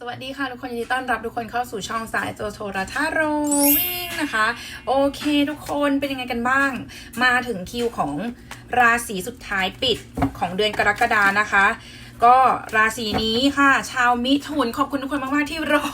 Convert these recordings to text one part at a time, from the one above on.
สวัสดีค่ะทุกคนยินดีต้อนรับทุกคนเข้าสู่ช่องสายโจโทราทาโรวิ่งนะคะ โอเคทุกคนเป็นยังไงกันบ้าง มาถึงคิวของราศีสุดท้ายปิดของเดือนกรกฎานะคะ ก็ราศีนี้ค่ะ ชาวมิถุนขอบคุณทุกคนมาก ๆ ที่รอ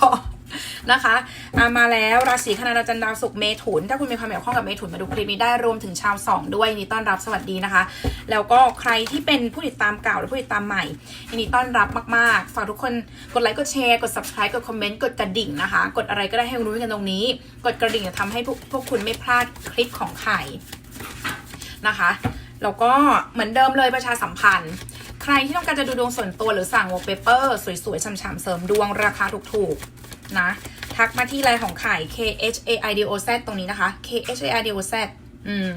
นะคะอะมาแล้วราศีคณะจันดาวศุกเมถุน ถ้าคุณมีความเกี่ยวข้องกับเมถุนมาดูคลิปนี้ได้รวมถึงชาวสองด้วยนดีต้อนรับสวัสดีนะคะ แล้วก็ใครที่เป็นผู้ติดตามเก่าหรือผู้ติดตามใหม่ยินดีต้อนรับมากๆฝากทุกคนกดไลค์กดแชร์กด subscribe กดคอมเมนต์กดกระดิ่งนะคะ กดอะไรก็ได้ให้รู้กันตรงนี้ กดกระดิ่งจะทำให้พวกพวกคุณไม่พลาดคลิปของใครนะคะแล้วก็เหมือนเดิมเลยประชาสัมพันธ์ ใครที่ต้องการจะดูดวงส่วนตัวหรือสั่งวอลเปเปอร์สวยๆฉ่ำๆเสริมดวงราคาถูกๆ นะ ทักมาที่ไลน์ของไข่ K H A I D O Z ตรงนี้นะคะ K H A I D O Z อืม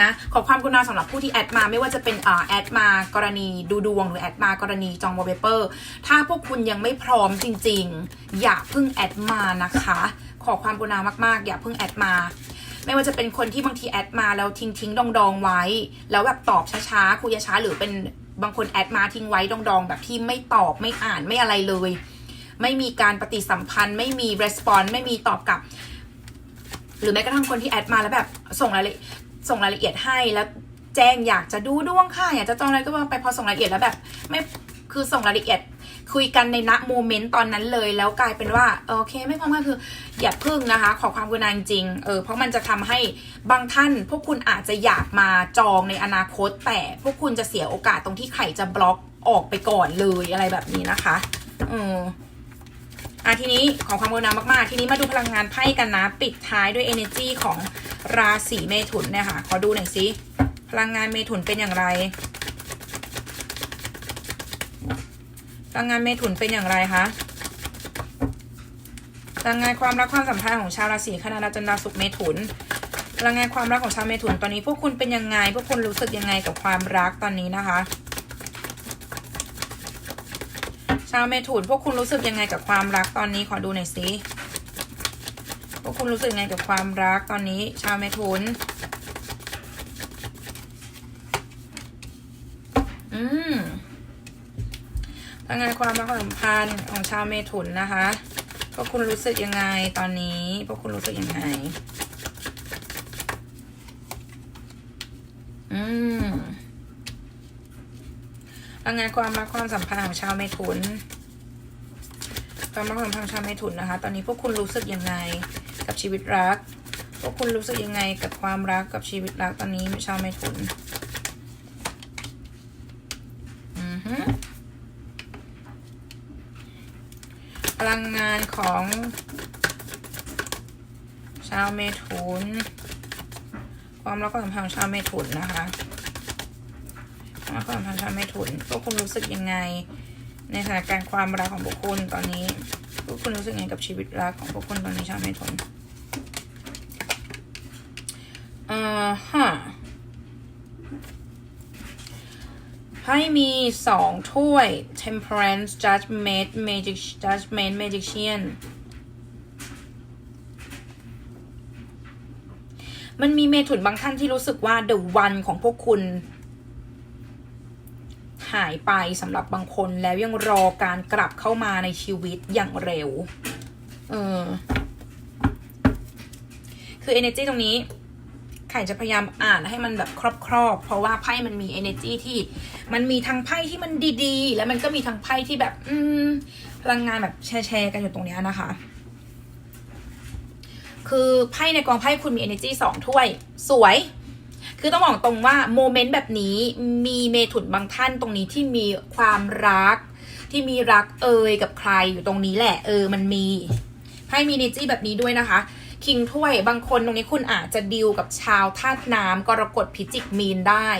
นะขอความกรุณาสำหรับผู้ที่แอดมาไม่ว่าจะเป็นอ่าแอดมากรณีดูดวงหรือแอดมากรณีจองวอลเปเปอร์ถ้าพวกคุณยังไม่พร้อมจริง ๆ อย่าเพิ่งแอดมานะคะ ขอความกรุณามากๆ อย่าเพิ่งแอดมา ไม่ว่าจะเป็นคนที่บางทีแอดมาแล้วทิ้งทิ้งดองดองๆไว้ แล้วแบบตอบช้าๆคุยช้าๆหรือเป็นบางคนแอดมาทิ้งไว้ดองดองๆแบบที่ไม่ตอบไม่อ่านไม่อะไรเลย ไม่มีการปฏิสัมพันธ์ ไม่มีรีสปอนส์ไม่มีตอบกลับ หรือแม้กระทั่งคนที่แอดมาแล้วแบบส่งรายละเอียดส่งรายละเอียดให้แล้วแจ้งอยากจะดูดวงค่ะอยากจะจองอะไรก็ว่าไปพอส่งรายละเอียดแล้วแบบ ไม่คือส่งรายละเอียดคุยกันในณโมเมนต์ตอนนั้นเลย แล้วกลายเป็นว่าโอเคไม่พร้อมก็คือ อย่าพึ่งนะคะ ขอความกรุณาจริงเออเพราะมันจะทำให้บางท่าน พวกคุณอาจจะอยากมาจองในอนาคต แต่พวกคุณจะเสียโอกาสตรงที่ไข่จะบล็อกออกไปก่อนเลยอะไรแบบนี้นะคะเออ อะทีนี้ขอความกรุณามากๆ ทีนี้มาดูพลังงานไพ่กันนะ ปิดท้ายด้วย energy ของราศีเมถุนเนี่ยค่ะ ขอดูหน่อยสิพลังงานเมถุนเป็นอย่างไร พลังงานเมถุนเป็นอย่างไรคะพลังงานความรักความสัมพันธ์ของชาวราศีคณะจันทราศุกร์เมถุนพลังงานความรักของชาวเมถุนตอนนี้พวกคุณเป็นยังไง พวกคุณรู้สึกยังไงกับความรักตอนนี้นะคะ ชาวเมถุนพวกคุณรู้สึกยังไงกับความรักตอนนี้ขอดูหน่อยสิพวกคุณรู้สึกยังไงกับความรักตอนนี้ ชาวเมถุนอืมพลังงานความรักความสัมพันธ์ของชาวเมถุนนะคะพวกคุณรู้สึกยังไงตอนนี้พวกคุณรู้สึกยังไง อืม พลังงานความรักความสัมพันธ์ของชาวเมถุน ความรักความสัมพันธ์ชาวเมถุนนะคะ ตอนนี้พวกคุณรู้สึกยังไงกับชีวิตรัก พวกคุณรู้สึกยังไงกับความรักกับชีวิตรักตอนนี้ชาวเมถุนอือฮึพลังงานของ ชาวเมถุน ความรักความสัมพันธ์ของชาวเมถุนนะคะ ความรักความสัมพันธ์ชาวเมถุนพวกคุณรู้สึกยังไงในสถานการณ์ความรักของพวกคุณตอนนี้พวกคุณรู้สึกยังไงกับชีวิตรักของพวกคุณตอนนี้ชาวเมถุนเอ่อฮะไพ่มีสองถ้วย temperance judgment magic judgment magician มันมีเมถุนบางท่านที่รู้สึกว่า the one ของพวกคุณ หายไปสำหรับบางคนแล้วยังรอการกลับเข้ามาในชีวิตอย่างเร็ว เออ คือ energy ตรงนี้ไข่จะพยายามอ่านให้มันแบบครอบๆ เพราะว่าไพ่มันมี energy ที่ มันมีทั้งไพ่ที่มันดีๆ แล้วมันก็มีทั้งไพ่ที่แบบ อืมพลังงานแบบแชร์ๆกันอยู่ตรงเนี้ยนะคะ คือไพ่ในกองไพ่คุณมี energy สองถ้วย สวย คือต้องบอกตรงว่าโมเมนต์แบบนี้มีเมถุนบางท่านตรงนี้ที่มีความรัก ที่มีรักเอยกับใครอยู่ตรงนี้แหละเออมันมีไพ่มีเนจี้แบบนี้ด้วยนะคะคิงถ้วยบางคนตรงนี้คุณอาจจะดิวกับชาวธาตุน้ำกรกฎพิจิกมีนได้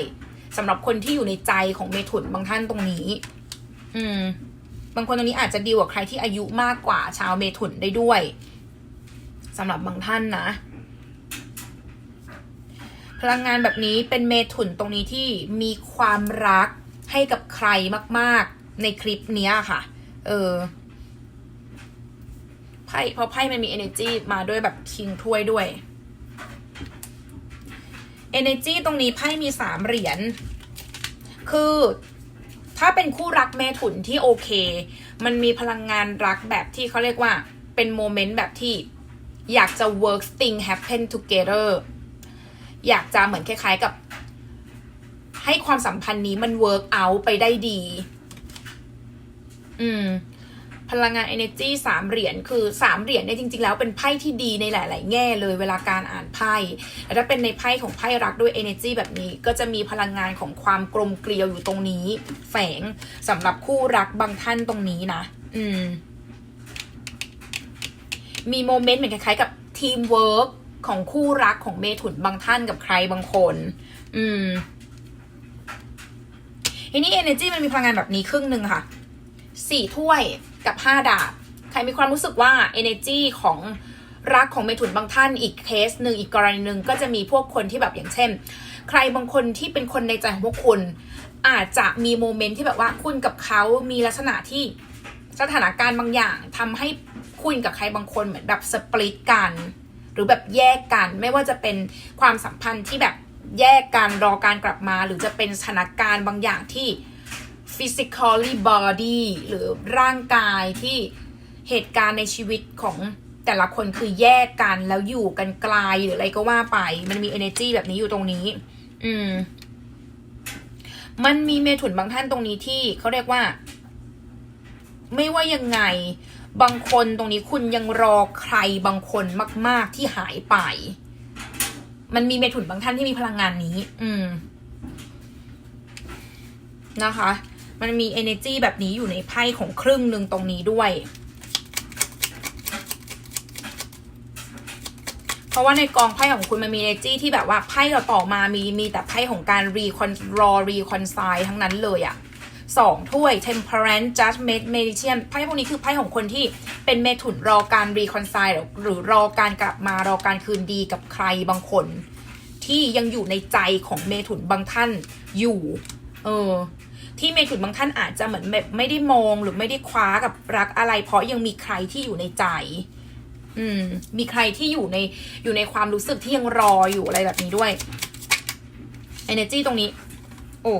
สำหรับคนที่อยู่ในใจของเมถุนบางท่านตรงนี้ อืม บางคนตรงนี้อาจจะดิวกับใครที่อายุมากกว่าชาวเมถุนได้ด้วยสำหรับบางท่านนะ พลังงานแบบนี้เป็นเมถุนตรงนี้ที่มีความรักให้กับใครมาก ๆ ในคลิปเนี้ยค่ะ เออไพ่เพราะไพ่มันมี energy มาด้วยแบบคิงถ้วยด้วย energy ตรงนี้ไพ่มีสามเหรียญ คือถ้าเป็นคู่รักเมถุนที่โอเค มันมีพลังงานรักแบบที่เขาเรียกว่าเป็นโมเมนต์แบบที่อยากจะ work thing happen together อยากจะเหมือนคล้าย ๆกับ ให้ความสัมพันธ์นี้มัน work out ไปได้ดี อืม พลังงาน energy สามเหรียญคือสามเหรียญเนี่ยจริง ๆ แล้วเป็นไพ่ที่ดีในหลาย ๆ แง่เลยเวลาการอ่านไพ่แต่ถ้าเป็นในไพ่ของไพ่รักด้วย energy แบบนี้ ก็จะมีพลังงานของความกลมเกลียวอยู่ตรงนี้ แฝงสำหรับคู่รักบางท่านตรงนี้นะอืม มีโมเมนต์เหมือนคล้ายๆกับทีมเวิร์ก ของคู่รักของเมถุนบางท่านกับใครบางคน อืมทีนี้ energy มันมีพลังงานแบบนี้ครึ่งหนึ่งค่ะสี่ถ้วยกับห้าดาบ ใครมีความรู้สึกว่า energy ของรักของเมถุนบางท่านอีกเคสหนึ่งอีกกรณีหนึ่งก็จะมีพวกคนที่แบบอย่างเช่น ใครบางคนที่เป็นคนในใจของพวกคุณ อาจจะมีโมเมนต์ที่แบบว่าคุณกับเขามีลักษณะที่สถานการณ์บางอย่างทำให้คุณกับใครบางคนเหมือนแบบสปลิตกัน หรือแบบแยกกันไม่ว่าจะเป็นความสัมพันธ์ที่แบบแยกกันรอการกลับมา หรือจะเป็นสถานการณ์บางอย่างที่ physically body หรือร่างกายที่เหตุการณ์ในชีวิตของแต่ละคนคือแยกกันแล้วอยู่กันไกลหรืออะไรก็ว่าไป มันมี energy แบบนี้อยู่ตรงนี้ อืม มันมีเมถุนบางท่านตรงนี้ที่เขาเรียกว่า ไม่ว่ายังไง บางคนตรงนี้คุณยังรอใครบางคนมาก ๆที่หายไป มันมีเมถุนบางท่านที่มีพลังงานนี้ อืม นะคะ มันมี energy แบบนี้อยู่ในไพ่ของครึ่งหนึ่งตรงนี้ด้วย เพราะว่าในกองไพ่ของคุณมันมี energy ที่แบบว่าไพ่ต่อมามีมีแต่ไพ่ของการ recon รอ reconcile ทั้งนั้นเลยอะ่ะ 2 ถ้วย Temperance Judgment Meditation ไพ่พวกนี้คือไพ่ของคนที่เป็นเมถุนรอการรีคอนไซล์หรือรอการกลับมารอการคืนดีกับใครบางคน ที่ยังอยู่ในใจของเมถุนบางท่านอยู่ เออที่เมถุนบางท่านอาจจะเหมือนแบบไม่ได้มองหรือไม่ได้คว้ากับรักอะไร เพราะยังมีใครที่อยู่ในใจ อืม มีใครที่อยู่ในอยู่ในความรู้สึกที่ยังรออยู่อะไรแบบนี้ด้วย energy ตรงนี้ โอ้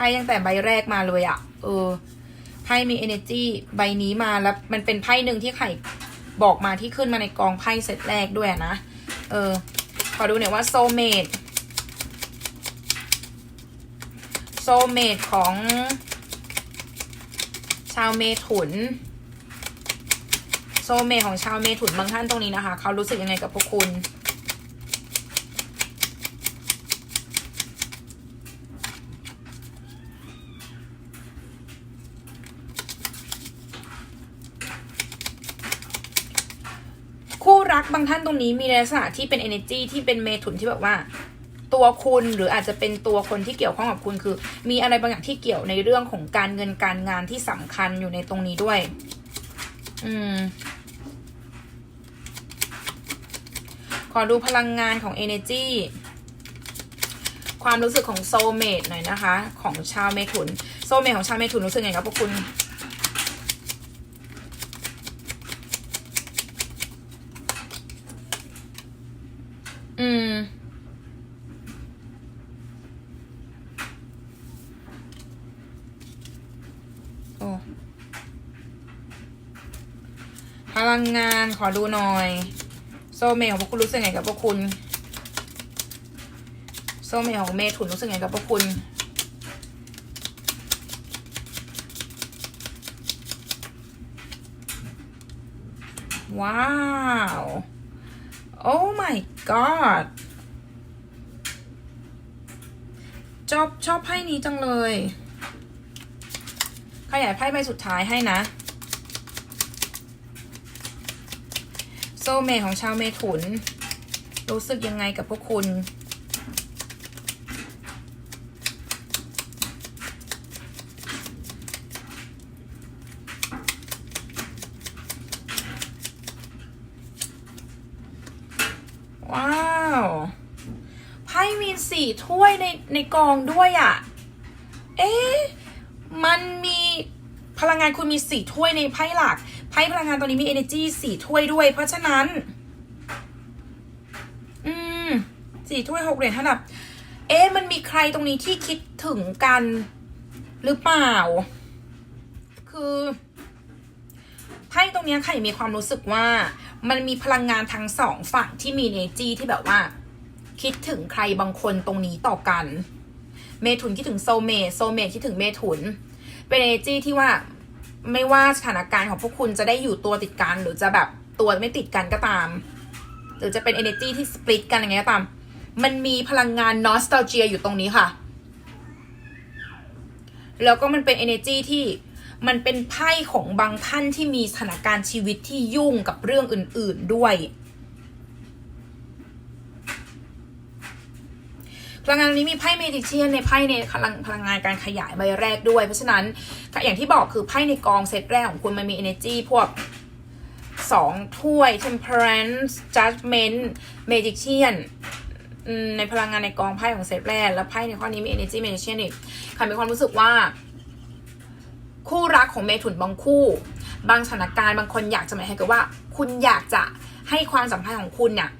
ไพ่ตั้งแต่ใบแรกมาเลยอะ่ะ เออ ไพ่มี energy ใบนี้มาแล้ว มันเป็นไพ่หนึ่งที่ไข่บอกมาที่ขึ้นมาในกองไพ่เซตแรกด้วยนะ เออ ขอดูหน่อยว่า soulmate โซเมดของ ชาวเมถุน โซเมดของชาวเมถุนบางท่านตรงนี้นะคะ เขารู้สึกยังไงกับพวกคุณ คู่รัก บางท่านตรงนี้มีลักษณะที่เป็น energy ที่เป็นเมถุนที่แบบว่า ตัวคุณหรืออาจจะเป็นตัวคนที่เกี่ยวข้องกับคุณคือ มีอะไรบางอย่างที่เกี่ยวในเรื่องของการเงินการงานที่สำคัญอยู่ในตรงนี้ด้วย อืม ขอดูพลังงานของ energy ความรู้สึกของโซเมดหน่อยนะคะ ของชาวเมถุน โซเมดของชาวเมถุนรู้สึกไงกับพวกคุณ อืม โอ้พ ลังงานขอดูหน่อย โซเมของพวกคุณรู้สึกไงกับพวกคุณ โซเมของเมถุนรู้สึกไงกับพวกคุณว้าว โอ้ my god ชอบชอบไพ่นี้จังเลย ขยายไพ่ใบสุดท้ายให้นะ ซเมของชาวเมถุน รู้สึกยังไงกับพวกคุณ ว้าวไพ่มีสี่ถ้วยในในกองด้วยอะ่ะ เอ๊ะ มันมีพลังงานคุณมีสี่ถ้วยในไพ่หลัก ไพ่พลังงานตัวนี้มี energy สี่ถ้วยด้วย เพราะฉะนั้น อืมสี่ถ้วยหกเหรียญห้าดับเอ๊ะมันมีใครตรงนี้ที่คิดถึงกันหรือเปล่า คือไพ่ตรงนี้ใครมีความรู้สึกว่า มันมีพลังงานทั้งสองฝั่งที่มีเนจีที่แบบว่า คิดถึงใครบางคนตรงนี้ต่อกัน เมถุนคิดถึงโซเมโซเมคิดถึงเมถุน เป็นเนจีที่ว่า ไม่ว่าสถานการณ์ของพวกคุณจะได้อยู่ตัวติดกัน หรือจะแบบตัวไม่ติดกันก็ตาม หรือจะเป็น energy ที่ split กันยังไงก็ตาม มันมีพลังงาน nostalgia อยู่ตรงนี้ค่ะ แล้วก็มันเป็น energy ที่มันเป็นไพ่ของบางท่านที่มีสถานการณ์ชีวิตที่ยุ่งกับเรื่องอื่น ๆด้วย พลังงานนี้มีไพ่เมดิเชียนในไพ่ในพลังพลังงานการขยายใบแรกด้วย เพราะฉะนั้นอย่างที่บอกคือไพ่ในกองเซตแรกของคุณมันมี energy พวกสองถ้วย temperance judgment magician ในพลังงานในกองไพ่ของเซตแรก แล้วไพ่ในข้อนี้มี energy magician อีกใครมีความรู้สึกว่า คู่รักของเมถุนบางคู่ บางสถานการณ์บางคนอยากจะหมายให้กับว่า คุณอยากจะให้ความสัมพันธ์ของคุณเนี่ย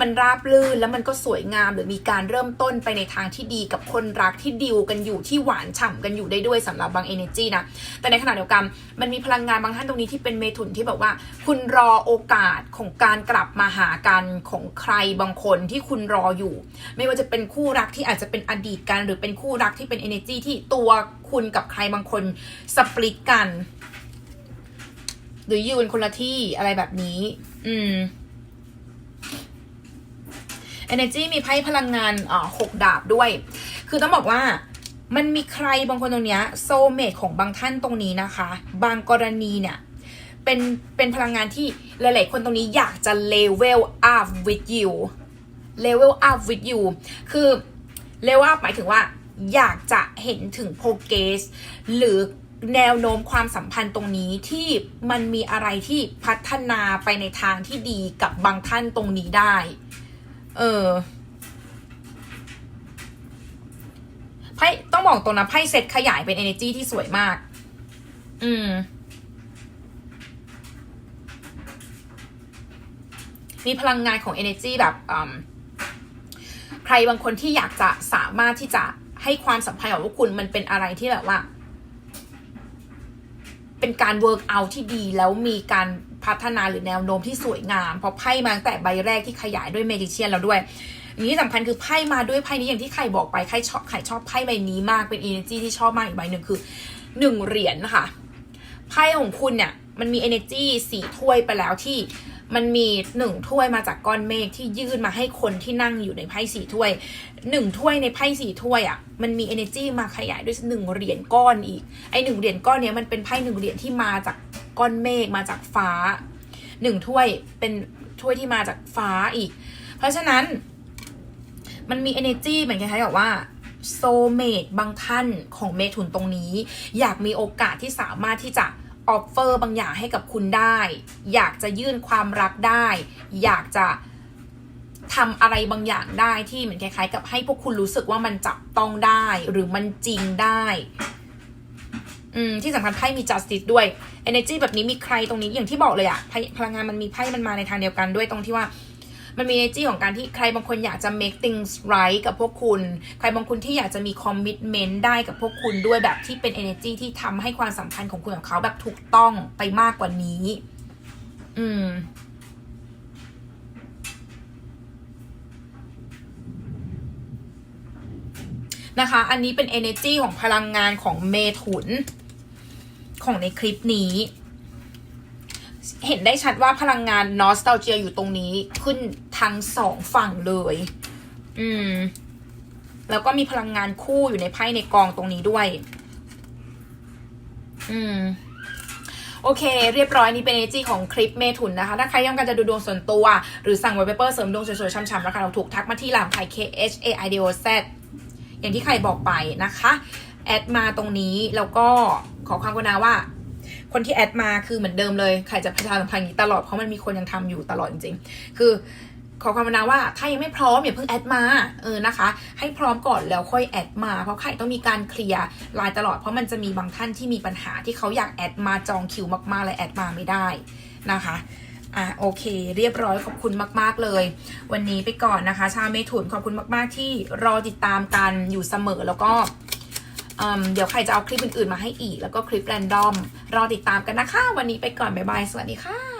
มันราบรื่นแล้วมันก็สวยงามหรือมีการเริ่มต้นไปในทางที่ดีกับคนรักที่ดิวกันอยู่ที่หวานฉ่ำกันอยู่ได้ด้วยสำหรับบาง energy นะแต่ในขณะเดียวกันมันมีพลังงานบางท่านตรงนี้ที่เป็นเมถุนที่แบบว่า คุณรอโอกาสของการกลับมาหากันของใครบางคนที่คุณรออยู่ ไม่ว่าจะเป็นคู่รักที่อาจจะเป็นอดีตกัน หรือเป็นคู่รักที่เป็น energy ที่ตัวคุณกับใครบางคนสปลิตกัน หรืออยู่กันคนละที่อะไรแบบนี้ อืม energy มีไพ่พลังงานอ่าหกดาบด้วย คือต้องบอกว่ามันมีใครบางคนตรงเนี้ยโซเมทของบางท่านตรงนี้นะคะ บางกรณีเนี่ยเป็นเป็นพลังงานที่หลาย ๆ คนตรงนี้อยากจะ level up with you level up with you คือ level up หมายถึงว่า อยากจะเห็นถึง progress หรือแนวโน้มความสัมพันธ์ตรงนี้ที่มันมีอะไรที่พัฒนาไปในทางที่ดีกับบางท่านตรงนี้ได้ เออไพ่ต้องบอกตรงนะไพ่เซตขยายเป็น energy ที่สวยมาก อืม มีพลังงานของ energy แบบอืมใครบางคนที่อยากจะสามารถที่จะให้ความสัมพันธ์ของพวกคุณมันเป็นอะไรที่แบบว่า เป็นการ work out ที่ดีแล้วมีการ พัฒนาหรือแนวโน้มที่สวยงามเพราะไพ่มาตั้งแต่ใบแรกที่ขยายด้วย magician แล้วด้วยอย่างนี้สำคัญคือไพ่มาด้วยไพ่นี้อย่างที่ใครบอกไปใครชอบใครชอบไพ่ใบนี้มากเป็น energy ที่ชอบมากอีกใบหนึ่งคือหนึ่งเหรียญนะคะไพ่ของคุณเนี่ยมันมี energy สี่ถ้วยไปแล้วที่มันมีหนึ่งถ้วยมาจากก้อนเมฆที่ยื่นมาให้คนที่นั่งอยู่ในไพ่สี่ถ้วยหนึ่งถ้วยในไพ่สี่ถ้วยอะ่ะมันมี energy มาขยายด้วยหนึ่งเหรียญก้อนอีกไอหนึ่งเหรียญก้อนเนี้ยมันเป็นไพ่หนึ่งเหรียญที่มาจาก ก้อนเมฆมาจากฟ้าหนึ่งถ้วยเป็นถ้วยที่มาจากฟ้าอีก เพราะฉะนั้น มันมี energy เหมือนคล้ายๆกับว่าโซเมดบางท่านของเมถุนตรงนี้ อยากมีโอกาสที่สามารถที่จะออฟเฟอร์บางอย่างให้กับคุณได้ อยากจะยื่นความรักได้ อยากจะทำอะไรบางอย่างได้ที่เหมือนคล้ายๆ กับให้พวกคุณรู้สึกว่ามันจับต้องได้หรือมันจริงได้ อืมที่สำคัญไพ่มี justice ด้วย energy แบบนี้มีใครตรงนี้อย่างที่บอกเลยอะไพ่พลังงานมันมีไพ่มันมาในทางเดียวกันด้วยตรงที่ว่ามันมี energy ของการที่ใครบางคนอยากจะ make things right กับพวกคุณ ใครบางคนที่อยากจะมี commitment ได้กับพวกคุณด้วยแบบที่เป็น energy ที่ทำให้ความสัมพันธ์ของคุณกับเขาแบบถูกต้องไปมากกว่านี้ อืมนะคะ อันนี้เป็น energy ของพลังงานของเมถุน ของในคลิปนี้ เห็นได้ชัดว่าพลังงานนอสต a เจียอยู่ตรงนี้ขึ้นทั้งสองฝั่งเลย อืม แล้วก็มีพลังงานคู่อยู่ในไพ่ในกองตรงนี้ด้วย อืมโอเค เรียบร้อยนี่เป็นเอจีของคลิปเมถุนนะคะ ถ้าใครต้องการจะดูดวงส่วนตัว หรือสั่งไวเปเปอร์เสริมดวงสวยๆช่ำๆราคาเราถูกทักมาที่หลามไทย K H A I D O Z อย่างที่ใครบอกไปนะคะ แอดมาตรงนี้แล้วก็ขอความกรุณาว่า คนที่แอดมาคือเหมือนเดิมเลยใครจะประชาสัมพันธ์อย่างนี้ตลอดเพราะมันมีคนยังทำอยู่ตลอดจริงๆ คือขอความกรุณาว่าถ้ายังไม่พร้อมอย่าเพิ่งแอดมาเออนะคะ ให้พร้อมก่อนแล้วค่อยแอดมาเพราะใครต้องมีการเคลียร์ไลน์ตลอดเพราะมันจะมีบางท่านที่มีปัญหาที่เขาอยากแอดมาจองคิวมากๆและแอดมาไม่ได้นะคะอะโอเค เรียบร้อยขอบคุณมาก ๆ เลย วันนี้ไปก่อนนะคะ ชาวเมถุนขอบคุณมาก ๆ ที่รอติดตามกันอยู่เสมอแล้วก็ เดี๋ยวใครจะเอาคลิปอื่นๆมาให้อีก แล้วก็คลิปแรนดอม รอติดตามกันนะคะ วันนี้ไปก่อน บ๊ายบาย สวัสดีค่ะ